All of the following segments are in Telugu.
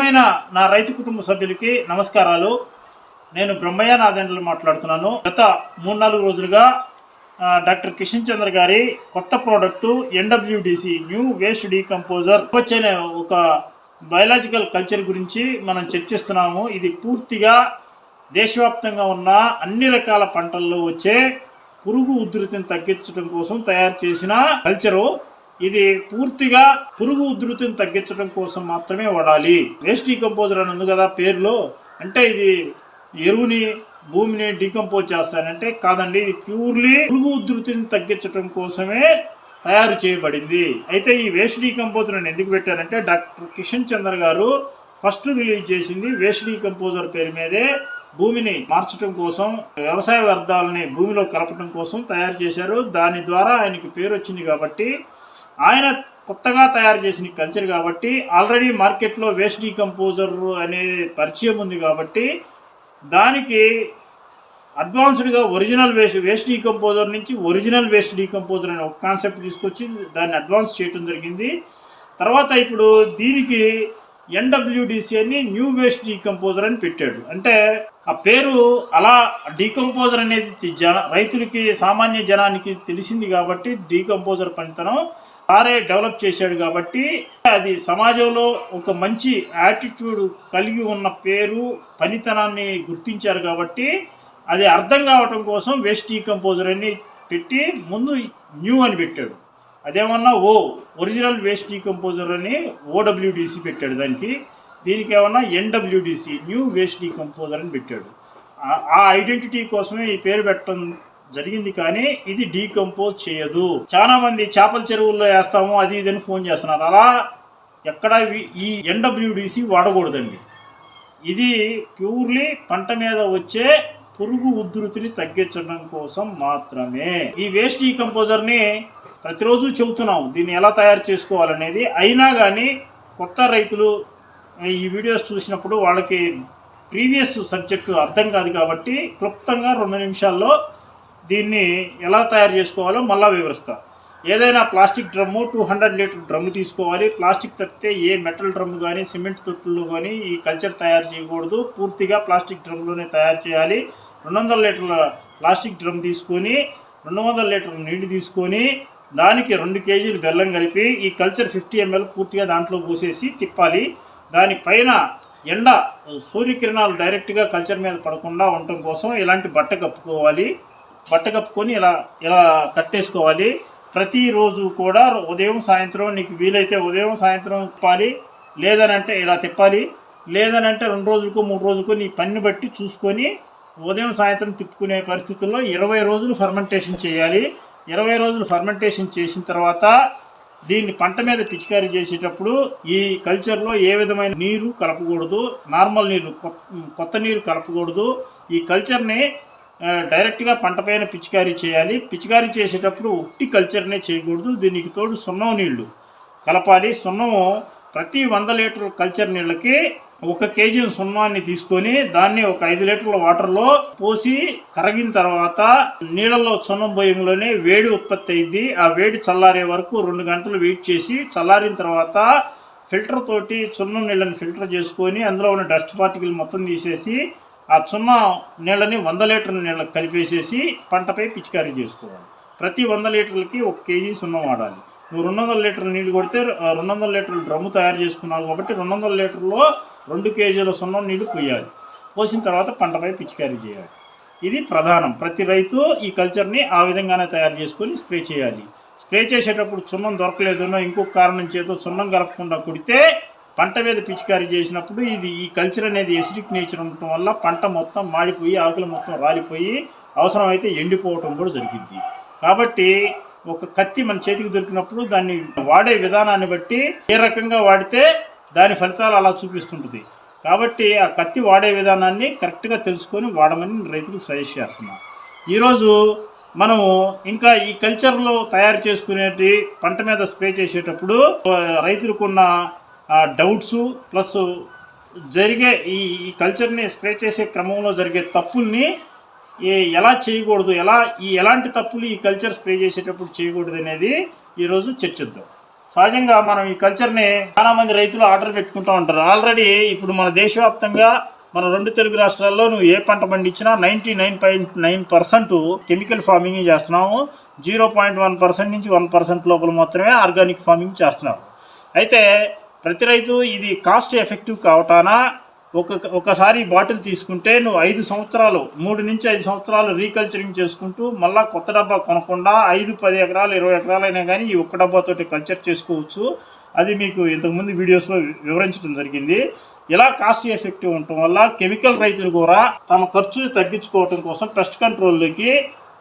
ప్రియమైన నా రైతు కుటుంబ సభ్యులకి నమస్కారాలు. నేను బ్రహ్మయ్య నాదెండ్లు మాట్లాడుతున్నాను. గత మూడు నాలుగు రోజులుగా డాక్టర్ కిషన్ చంద్ర గారి కొత్త product NWDC new waste decomposer వచ్చే ఒక బయలాజికల్ కల్చర్ గురించి మనం చర్చిస్తున్నాము ఇది పూర్తిగా దేశవ్యాప్తంగా ఉన్న అన్ని రకాల పంటల్లో వచ్చే పురుగు ఉధృతిని తగ్గించడం కోసం తయారు చేసిన కల్చరు. ఇది పూర్తిగా పురుగు ఉధృతిని తగ్గించడం కోసం మాత్రమే వాడాలి. వేస్ట్ డీకంపోజర్ అని ఉంది కదా పేరులో. అంటే ఇది ఎరువుని భూమిని డీకంపోజ్ చేస్తానంటే కాదండి ఇది ప్యూర్లీ పురుగు ఉధృతిని తగ్గించడం కోసమే తయారు చేయబడింది. అయితే ఈ వేస్ట్ డీకంపోజర్ అని ఎందుకు పెట్టారంటే doctor Kishan Chandra garu first release చేసింది వేస్ట్ డీకంపోజర్ పేరు మీదే భూమిని మార్చడం కోసం వ్యవసాయ వ్యర్థాలని భూమిలో కలపడం కోసం తయారు చేశారు. దాని ద్వారా ఆయనకి పేరు వచ్చింది కాబట్టి ఆయన కొత్తగా తయారు చేసిన కల్చర్ కాబట్టి ఆల్రెడీ మార్కెట్లో వేస్ట్ డీకంపోజర్ అనే పరిచయం ఉంది కాబట్టి దానికి అడ్వాన్స్డ్గా ఒరిజినల్ వేస్ట్ వేస్ట్ డీకంపోజర్ నుంచి ఒరిజినల్ వేస్ట్ డీకంపోజర్ అనే ఒక కాన్సెప్ట్ తీసుకొచ్చి దాన్ని అడ్వాన్స్ చేయటం జరిగింది. తర్వాత ఇప్పుడు దీనికి ఎన్డబ్ల్యూడిసి అని న్యూ వేస్ట్ డీకంపోజర్ అని పెట్టాడు. అంటే ఆ పేరు అలా డీకంపోజర్ అనేది జన రైతులకి సామాన్య జనానికి తెలిసింది కాబట్టి డీకంపోజర్ పనితనం వారే డెవలప్ చేశాడు కాబట్టి అది సమాజంలో ఒక మంచి యాటిట్యూడ్ కలిగి ఉన్న పేరు పనితనాన్ని గుర్తించారు కాబట్టి అది అర్థం కావటం కోసం వేస్ట్ డీకంపోజర్ అని పెట్టి ముందు న్యూ అని పెట్టాడు. అదేమన్నా ఓ ఒరిజినల్ వేస్ట్ డీకంపోజర్ అని ఓడబ్ల్యూడిసి పెట్టాడు దానికి. దీనికి ఏమన్నా ఎన్డబ్ల్యూడిసి న్యూ వేస్ట్ డీకంపోజర్ అని పెట్టాడు. ఆ- ఐడెంటిటీ కోసమే ఈ పేరు పెట్టడం జరిగింది కానీ ఇది డీకంపోజ్ చేయదు. చాలా మంది చేపల చెరువుల్లో వేస్తాము అది ఇది అని ఫోన్ చేస్తున్నారు. అలా ఎక్కడ ఈ ఎన్డబ్ల్యూడిసి వాడకూడదండి ఇది ప్యూర్లీ పంట మీద వచ్చే పురుగు ఉధృతిని తగ్గించడం కోసం మాత్రమే. ఈ వేస్ట్ డీకంపోజర్ని ప్రతిరోజు చెబుతున్నాం దీన్ని ఎలా తయారు చేసుకోవాలనేది. అయినా కానీ కొత్త రైతులు ఈ వీడియోస్ చూసినప్పుడు వాళ్ళకి ప్రీవియస్ సబ్జెక్టు అర్థం కాదు కాబట్టి క్లుప్తంగా రెండు నిమిషాల్లో దీన్ని ఎలా తయారు చేసుకోవాలో మళ్ళా వివరిస్తా. ఏదైనా plastic drum two hundred litre drum తీసుకోవాలి. ప్లాస్టిక్ తప్పితే ఏ మెటల్ డ్రమ్ము కానీ సిమెంట్ తొట్టుల్లో కానీ ఈ కల్చర్ తయారు చేయకూడదు. పూర్తిగా ప్లాస్టిక్ డ్రమ్లోనే తయారు చేయాలి. రెండు వందల లీటర్ల ప్లాస్టిక్ డ్రమ్ తీసుకొని రెండు వందల లీటర్ల నీళ్ళు తీసుకొని దానికి రెండు కేజీలు బెల్లం కలిపి ఈ కల్చర్ ఫిఫ్టీ ఎంఎల్ పూర్తిగా దాంట్లో పోసేసి తిప్పాలి. దానిపైన ఎండ సూర్యకిరణాలు డైరెక్ట్గా కల్చర్ మీద పడకుండా ఉండటం కోసం ఇలాంటి బట్ట కప్పుకోవాలి. బట్ట కప్పుకొని ఇలా ఇలా కట్టేసుకోవాలి. ప్రతిరోజు కూడా ఉదయం సాయంత్రం నీకు వీలైతే ఉదయం సాయంత్రం తిప్పాలి. లేదనంటే ఇలా తిప్పాలి. లేదనంటే రెండు రోజులకు మూడు రోజులకు నీ పని బట్టి చూసుకొని ఉదయం సాయంత్రం తిప్పుకునే పరిస్థితుల్లో ఇరవై రోజులు ఫర్మెంటేషన్ చేయాలి. ఇరవై రోజులు ఫర్మెంటేషన్ చేసిన తర్వాత దీన్ని పంట మీద పిచికారీ చేసేటప్పుడు ఈ కల్చర్లో ఏ విధమైన నీరు కలపకూడదు నార్మల్ నీరు కొత్త నీరు కలపకూడదు. ఈ కల్చర్ని డైరెక్ట్గా పంట పైన పిచికారీ చేయాలి. పిచికారీ చేసేటప్పుడు ఉట్టి కల్చర్నే చేయకూడదు. దీనికి తోడు సున్నం నీళ్ళు కలపాలి. సున్నము ప్రతి వంద లీటర్ కల్చర్ నీళ్ళకి ఒక కేజీ సున్నాన్ని తీసుకొని దాన్ని ఒక ఐదు లీటర్ల వాటర్లో పోసి కరిగిన తర్వాత నీళ్ళలో సున్నం పోయంలోనే వేడి ఉత్పత్తి అయింది. ఆ వేడి చల్లారే వరకు రెండు గంటలు వెయిట్ చేసి చల్లారిన తర్వాత ఫిల్టర్ తోటి చున్నం నీళ్ళని ఫిల్టర్ చేసుకొని అందులో ఉన్న డస్ట్ పార్టికల్ మొత్తం తీసేసి ఆ చున్న నీళ్ళని వంద లీటర్ల నీళ్ళకి కలిపేసేసి పంటపై పిచికారీ చేసుకోవాలి. ప్రతి వంద లీటర్లకి ఒక కేజీ సున్నం వాడాలి. నువ్వు రెండు వందల లీటర్ల నీళ్ళు కొడితే రెండు వందల లీటర్ల డ్రమ్ము తయారు చేసుకున్నావు కాబట్టి రెండు వందల లీటర్లో రెండు కేజీల సున్నం నీళ్ళు పోయాలి. పోసిన తర్వాత పంటపై పిచికారీ చేయాలి. ఇది ప్రధానం. ప్రతి రైతు ఈ కల్చర్ని ఆ విధంగానే తయారు చేసుకొని స్ప్రే చేయాలి. స్ప్రే చేసేటప్పుడు సున్నం దొరకలేదనో ఇంకొక కారణం చేత సున్నం కలపకుండా కుడితే పంట మీద పిచికారీ చేసినప్పుడు ఇది ఈ కల్చర్ అనేది ఎసిడిక్ నేచర్ ఉండటం వల్ల పంట మొత్తం మాడిపోయి ఆకులు మొత్తం రాలిపోయి అవసరమైతే ఎండిపోవటం కూడా జరిగింది కాబట్టి ఒక కత్తి మన చేతికి దొరికినప్పుడు దాన్ని వాడే విధానాన్ని బట్టి ఏ రకంగా వాడితే దాని ఫలితాలు అలా చూపిస్తుంటుంది. కాబట్టి ఆ కత్తి వాడే విధానాన్ని కరెక్ట్గా తెలుసుకొని వాడమని రైతులకు సజెస్ట్ చేస్తున్నాను ఈరోజు మనము ఇంకా ఈ కల్చర్లో తయారు చేసుకునేటి పంట మీద స్ప్రే చేసేటప్పుడు రైతులకున్న డౌట్స్ ప్లస్ జరిగే ఈ ఈ కల్చర్ని స్ప్రే చేసే క్రమంలో జరిగే తప్పుల్ని ఏ- ఎలా చేయకూడదు ఎలా ఈ ఎలాంటి తప్పులు ఈ కల్చర్ స్ప్రే చేసేటప్పుడు చేయకూడదు అనేది ఈరోజు చర్చిద్దాం. సహజంగా మనం ఈ కల్చర్ని చాలా మంది రైతులు ఆర్డర్ పెట్టుకుంటూ ఉంటారు. ఆల్రెడీ ఇప్పుడు మన దేశవ్యాప్తంగా మన రెండు తెలుగు రాష్ట్రాల్లో నువ్వు ఏ పంట పండించినా ninety nine point nine percent chemical farming చేస్తున్నాము. జీరో పాయింట్ వన్ పర్సెంట్ నుంచి వన్ పర్సెంట్ లోపల మాత్రమే ఆర్గానిక్ ఫార్మింగ్ చేస్తున్నాము. అయితే ప్రతి రైతు ఇది కాస్ట్ ఎఫెక్టివ్ కావటానా? ఒక ఒకసారి బాటిల్ తీసుకుంటే నువ్వు ఐదు సంవత్సరాలు మూడు నుంచి ఐదు సంవత్సరాలు రీకల్చరింగ్ చేసుకుంటూ మళ్ళా కొత్త డబ్బా కొనకుండా ఐదు పది ఎకరాలు ఇరవై ఎకరాలైనా కానీ ఈ ఒక్క డబ్బాతోటి కల్చర్ చేసుకోవచ్చు. అది మీకు ఇంతకుముందు వీడియోస్లో వివరించడం జరిగింది. ఇలా కాస్ట్ ఎఫెక్టివ్ ఉండటం వల్ల కెమికల్ రైతులు కూడా తమ ఖర్చు తగ్గించుకోవడం కోసం పెస్ట్ కంట్రోల్లోకి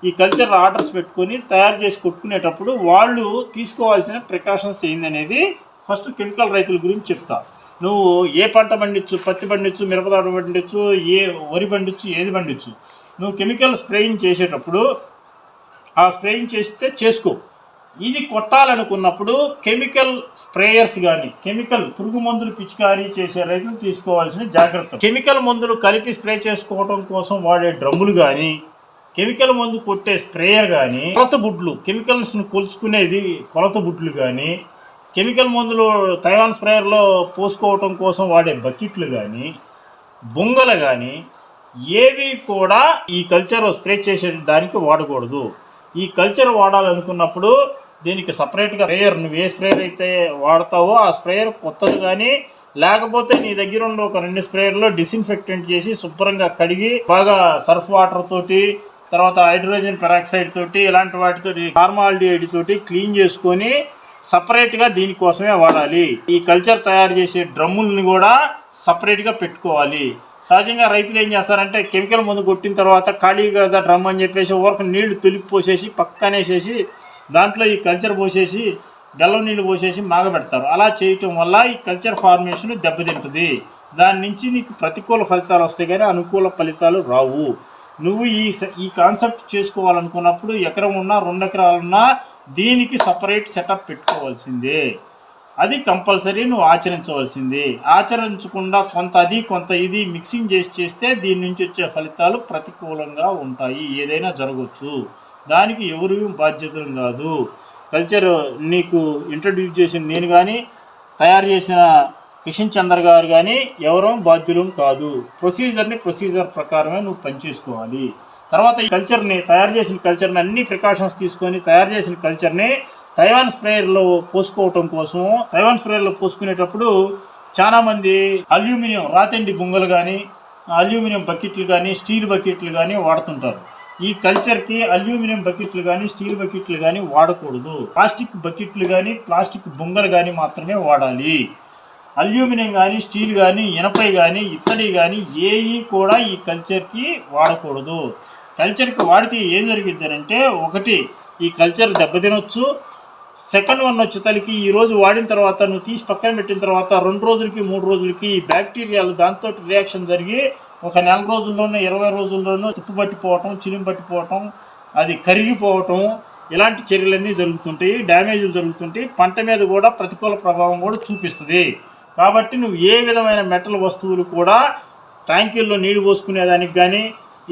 ఈ కల్చర్ ఆర్డర్స్ పెట్టుకొని తయారు చేసి కొట్టుకునేటప్పుడు వాళ్ళు తీసుకోవాల్సిన ప్రికాషన్స్ ఏందనేది ఫస్ట్ కెమికల్ రైతుల గురించి చెప్తా. నువ్వు ఏ పంట పండించు పత్తి పండించు మిరపదాడు పండించు ఏ వరి పండించు ఏది పండించు నువ్వు కెమికల్ స్ప్రేయింగ్ చేసేటప్పుడు ఆ స్ప్రేయింగ్ చేస్తే చేసుకో. ఇది కొట్టాలనుకున్నప్పుడు కెమికల్ స్ప్రేయర్స్ కానీ కెమికల్ పురుగు మందులు పిచికారీ చేసే రైతులు తీసుకోవాల్సిన జాగ్రత్త. కెమికల్ మందులు కలిపి స్ప్రే చేసుకోవడం కోసం వాడే డ్రమ్ములు కానీ కెమికల్ మందు కొట్టే స్ప్రేయర్ కానీ కొలత బుడ్లు కెమికల్స్ను కొలుచుకునేది కొలత బుడ్లు కానీ కెమికల్ మందులు తైవాన్ స్ప్రేయర్లో పోసుకోవటం కోసం వాడే బకెట్లు కానీ బొంగలు కానీ ఏవి కూడా ఈ కల్చర్ స్ప్రే చేసే దానికి వాడకూడదు. ఈ కల్చర్ వాడాలనుకున్నప్పుడు దీనికి సపరేట్గా స్ప్రేయర్ నువ్వు ఏ స్ప్రేయర్ అయితే వాడతావో ఆ స్ప్రేయర్ కొత్తది కానీ లేకపోతే నీ దగ్గర ఉన్న ఒక రెండు స్ప్రేయర్లో డిస్ఇన్ఫెక్టెంట్ చేసి శుభ్రంగా కడిగి బాగా సర్ఫ్ వాటర్ తోటి తర్వాత హైడ్రోజన్ పెరాక్సైడ్ తోటి ఇలాంటి వాటితోటి ఫార్మాలిడిహైడ్ తోటి క్లీన్ చేసుకొని సపరేట్గా దీనికోసమే వాడాలి. ఈ కల్చర్ తయారు చేసే డ్రమ్ముల్ని కూడా సపరేట్గా పెట్టుకోవాలి. సహజంగా రైతులు ఏం చేస్తారంటే కెమికల్ మందు కొట్టిన తర్వాత ఖాళీగా కదా డ్రమ్ అని చెప్పేసి ఊరకు నీళ్ళు తొలిపి పోసేసి పక్కనేసేసి దాంట్లో ఈ కల్చర్ పోసేసి బెల్లం నీళ్ళు పోసేసి మాగబెడతారు. అలా చేయటం వల్ల ఈ కల్చర్ ఫార్మేషన్ దెబ్బతింటుంది. దాని నుంచి నీకు ప్రతికూల ఫలితాలు వస్తాయి కానీ అనుకూల ఫలితాలు రావు. నువ్వు ఈ స- ఈ కాన్సెప్ట్ చేసుకోవాలనుకున్నప్పుడు ఎకరం ఉన్నా రెండు ఎకరాలున్నా దీనికి సపరేట్ సెటప్ పెట్టుకోవాల్సిందే. అది కంపల్సరీ నువ్వు ఆచరించవలసింది. ఆచరించకుండా కొంత అది కొంత ఇది మిక్సింగ్ చేసి చేస్తే దీని నుంచి వచ్చే ఫలితాలు ప్రతికూలంగా ఉంటాయి. ఏదైనా జరగవచ్చు దానికి ఎవరు బాధ్యతలు కాదు. కల్చర్ నీకు ఇంట్రడ్యూస్ చేసిన నేను కానీ తయారు చేసిన కిషన్ చంద్ర గారు కానీ ఎవరో బాధ్యులం కాదు. ప్రొసీజర్ని ప్రొసీజర్ ప్రకారమే నువ్వు పనిచేసుకోవాలి. తర్వాత ఈ కల్చర్ని తయారు చేసిన కల్చర్ని అన్ని ప్రికాషన్స్ తీసుకొని తయారు చేసిన కల్చర్ని తైవాన్ స్ప్రేయర్లో పోసుకోవటం కోసం తైవాన్ స్ప్రేయర్లో పోసుకునేటప్పుడు చాలామంది అల్యూమినియం రాతండి బొంగలు కానీ అల్యూమినియం బకెట్లు కానీ స్టీల్ బకెట్లు కానీ వాడుతుంటారు. ఈ కల్చర్కి అల్యూమినియం బకెట్లు కానీ స్టీల్ బకెట్లు కానీ వాడకూడదు. ప్లాస్టిక్ బకెట్లు కానీ ప్లాస్టిక్ బొంగలు కానీ మాత్రమే వాడాలి. అల్యూమినియం కానీ స్టీల్ కానీ ఇనపై కానీ ఇత్తడి కానీ ఏవి కూడా ఈ కల్చర్కి వాడకూడదు. కల్చర్కి వాడితే ఏం జరిగిద్దనంటే ఒకటి ఈ కల్చర్ దెబ్బతినొచ్చు. సెకండ్ వన్ వచ్చేతలకి ఈ రోజు వాడిన తర్వాత నువ్వు తీసి పక్కన పెట్టిన తర్వాత రెండు రోజులకి మూడు రోజులకి ఈ బ్యాక్టీరియాలు దాంతో రియాక్షన్ జరిగి ఒక నెల రోజుల్లోనూ ఇరవై రోజుల్లోనూ తుప్పు పట్టిపోవటం చిలిం పట్టిపోవటం అది కరిగిపోవటం ఇలాంటి చర్యలన్నీ జరుగుతుంటాయి డ్యామేజ్లు జరుగుతుంటాయి. పంట మీద కూడా ప్రతికూల ప్రభావం కూడా చూపిస్తుంది. కాబట్టి నువ్వు ఏ విధమైన మెటల్ వస్తువులు కూడా ట్యాంకీల్లో నీళ్ళు పోసుకునేదానికి కానీ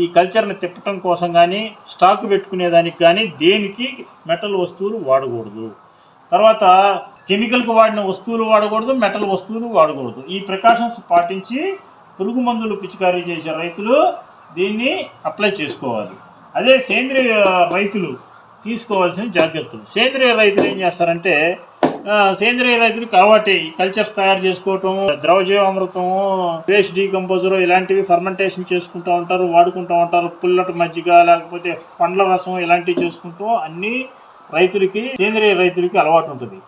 ఈ కల్చర్ని తిప్పటం కోసం కానీ స్టాక్ పెట్టుకునేదానికి కానీ దేనికి మెటల్ వస్తువులు వాడకూడదు. తర్వాత కెమికల్కి వాడిన వస్తువులు వాడకూడదు మెటల్ వస్తువులు వాడకూడదు. ఈ ప్రికాషన్స్ పాటించి పురుగు మందులు పిచికారీ చేసే రైతులు దీన్ని అప్లై చేసుకోవాలి. అదే సేంద్రియ రైతులు తీసుకోవాల్సిన జాగ్రత్తలు. సేంద్రియ రైతులు ఏం చేస్తారంటే సేంద్రియ రైతులకు అలవాటే ఈ కల్చర్స్ తయారు చేసుకోవటం ద్రవజీవామృతం వేస్ట్ డీకంపోజర్ ఇలాంటివి ఫర్మెంటేషన్ చేసుకుంటూ ఉంటారు వాడుకుంటూ ఉంటారు పుల్లటి మజ్జిగ లేకపోతే పండ్ల రసం ఇలాంటివి చేసుకుంటూ అన్ని రైతులకి సేంద్రియ రైతులకి అలవాటు ఉంటుంది.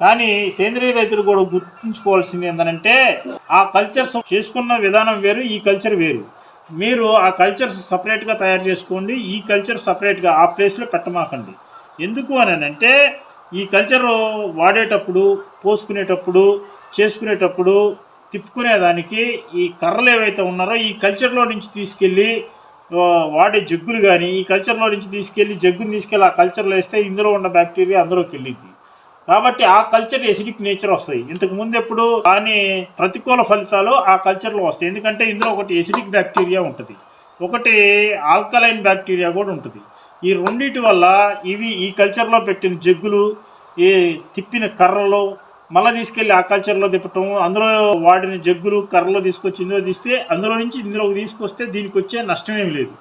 కానీ సేంద్రియ రైతులు కూడా గుర్తుంచుకోవాల్సింది ఏంటంటే ఆ కల్చర్స్ చేసుకున్న విధానం వేరు ఈ కల్చర్ వేరు. మీరు ఆ కల్చర్స్ సపరేట్గా తయారు చేసుకోండి ఈ కల్చర్ సపరేట్గా ఆ ప్లేస్లో పెట్టమాకండి. ఎందుకు అని అంటే ఈ కల్చర్ వాడేటప్పుడు పోసుకునేటప్పుడు చేసుకునేటప్పుడు తిప్పుకునేదానికి ఈ కర్రలు ఏవైతే ఉన్నారో ఈ కల్చర్లో నుంచి తీసుకెళ్ళి వాడే జగ్గులు కానీ ఈ కల్చర్లో నుంచి తీసుకెళ్ళి జగ్గుని తీసుకెళ్ళి ఆ కల్చర్లో వేస్తే ఇందులో ఉన్న బ్యాక్టీరియా అందులోకి వెళ్ళిద్ది. కాబట్టి ఆ కల్చర్ ఎసిడిక్ నేచర్ వస్తాయి. ఇంతకు ముందు ఎప్పుడు కానీ ప్రతికూల ఫలితాలు ఆ కల్చర్లో వస్తాయి. ఎందుకంటే ఇందులో ఒకటి ఎసిడిక్ బ్యాక్టీరియా ఉంటుంది. ఒకటి ఆల్కలైన్ బ్యాక్టీరియా కూడా ఉంటుంది. ఈ రెండింటి వల్ల ఇవి ఈ కల్చర్లో పెట్టిన జగ్గులు ఈ తిప్పిన కర్రలు మళ్ళీ తీసుకెళ్ళి ఆ కల్చర్లో తిప్పటం అందులో వాడిన జగ్గులు కర్రలో తీసుకొచ్చి ఇందులో తీస్తే అందులో నుంచి ఇందులోకి తీసుకొస్తే దీనికి వచ్చే నష్టమేం లేదు.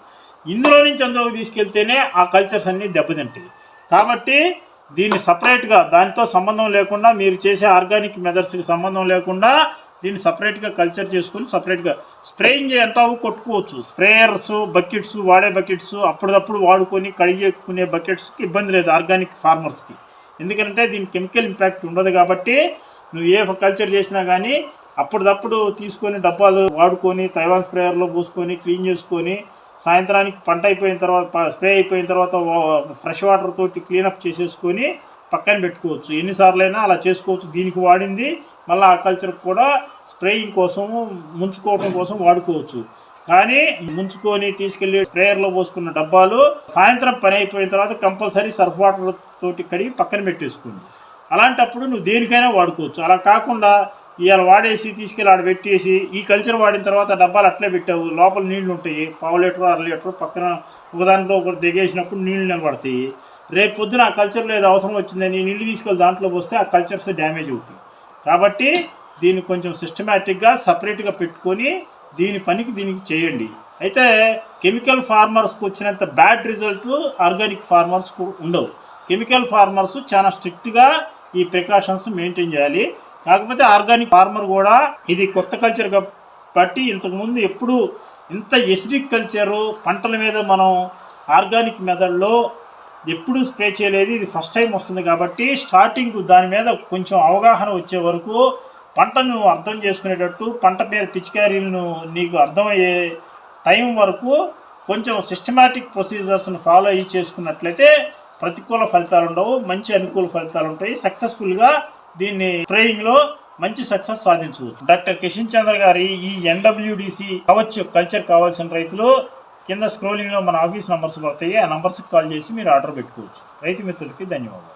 ఇందులో నుంచి అందులోకి తీసుకెళ్తేనే ఆ కల్చర్స్ అన్నీ దెబ్బతింటాయి. కాబట్టి దీన్ని సపరేట్గా దానితో సంబంధం లేకుండా మీరు చేసే ఆర్గానిక్ మెథడ్స్కి సంబంధం లేకుండా దీన్ని సపరేట్గా కల్చర్ చేసుకొని సపరేట్గా స్ప్రేయింగ్ అంటావు కొట్టుకోవచ్చు. స్ప్రేయర్స్ బకెట్స్ వాడే బకెట్స్ అప్పటిదప్పుడు వాడుకొని కడిగేసుకునే బకెట్స్కి ఇబ్బంది లేదు ఆర్గానిక్ ఫార్మర్స్కి ఎందుకంటే దీని కెమికల్ ఇంపాక్ట్ ఉండదు కాబట్టి నువ్వు ఏ కల్చర్ చేసినా కానీ అప్పటిదప్పుడు తీసుకొని డబ్బాలు వాడుకొని తైవాన్ స్ప్రేయర్లో పోసుకొని క్లీన్ చేసుకొని సాయంత్రానికి పంట అయిపోయిన తర్వాత స్ప్రే అయిపోయిన తర్వాత ఫ్రెష్ వాటర్ తోటి క్లీనప్ చేసేసుకొని పక్కన పెట్టుకోవచ్చు. ఎన్నిసార్లైనా అలా చేసుకోవచ్చు. దీనికి వాడింది మళ్ళీ ఆ కల్చర్ కూడా స్ప్రేయింగ్ కోసము ముంచుకోవడం కోసం వాడుకోవచ్చు. కానీ ముంచుకొని తీసుకెళ్ళి స్ప్రేయర్లో పోసుకున్న డబ్బాలు సాయంత్రం పని అయిపోయిన తర్వాత కంపల్సరీ సర్ఫ్ వాటర్ తోటి కడిగి పక్కన పెట్టేసుకోండి. అలాంటప్పుడు నువ్వు దేనికైనా వాడుకోవచ్చు. అలా కాకుండా ఇవాళ వాడేసి తీసుకెళ్ళి ఆడ పెట్టేసి ఈ కల్చర్ వాడిన తర్వాత డబ్బాలు అట్లే పెట్టావు. లోపల నీళ్ళు ఉంటాయి. పావు లీటర్ అర లీటర్ పక్కన ఒకదాంట్లో ఒకటి దిగేసినప్పుడు నీళ్ళు నిలబడతాయి. రేపు పొద్దున ఆ కల్చర్లో ఏదో అవసరం వచ్చిందని నీళ్ళు తీసుకెళ్ళి దాంట్లో పోస్తే ఆ కల్చర్స్ డ్యామేజ్ అవుతాయి. కాబట్టి దీన్ని కొంచెం సిస్టమేటిక్గా సపరేట్గా పెట్టుకొని దీని పనికి దీనికి చేయండి. అయితే కెమికల్ ఫార్మర్స్కి వచ్చినంత బ్యాడ్ రిజల్ట్ ఆర్గానిక్ ఫార్మర్స్కు ఉండవు. కెమికల్ ఫార్మర్స్ చాలా స్ట్రిక్ట్గా ఈ ప్రికాషన్స్ మెయింటైన్ చేయాలి. కాకపోతే ఆర్గానిక్ ఫార్మర్ కూడా ఇది కొత్త కల్చర్ కాబట్టి ఇంతకుముందు ఎప్పుడు ఇంత ఎసిడిక్ కల్చరు పంటల మీద మనం ఆర్గానిక్ మెథడ్లో ఎప్పుడు స్ప్రే చేయలేదు. ఇది ఫస్ట్ టైం వస్తుంది కాబట్టి స్టార్టింగ్ దాని మీద కొంచెం అవగాహన వచ్చే వరకు పంటను అర్థం చేసుకునేటట్టు పంట మీద పిచికారీలను నీకు అర్థమయ్యే టైం వరకు కొంచెం సిస్టమాటిక్ ప్రొసీజర్స్ని ఫాలో అయ్యి చేసుకున్నట్లయితే ప్రతికూల ఫలితాలు ఉండవు. మంచి అనుకూల ఫలితాలు ఉంటాయి. సక్సెస్ఫుల్గా దీన్ని ట్రేయింగ్లో మంచి సక్సెస్ సాధించవచ్చు. డాక్టర్ కిషన్ చంద్ర గారి ఈ ఎన్డబ్ల్యూడిసి కావచ్చు కల్చర్ కావాల్సిన రైతులు కింద స్క్రోలింగ్లో మన ఆఫీస్ నంబర్స్ పడతాయి ఆ నంబర్స్కి కాల్ చేసి మీరు ఆర్డర్ పెట్టుకోవచ్చు. రైతు మిత్రులకి ధన్యవాదాలు.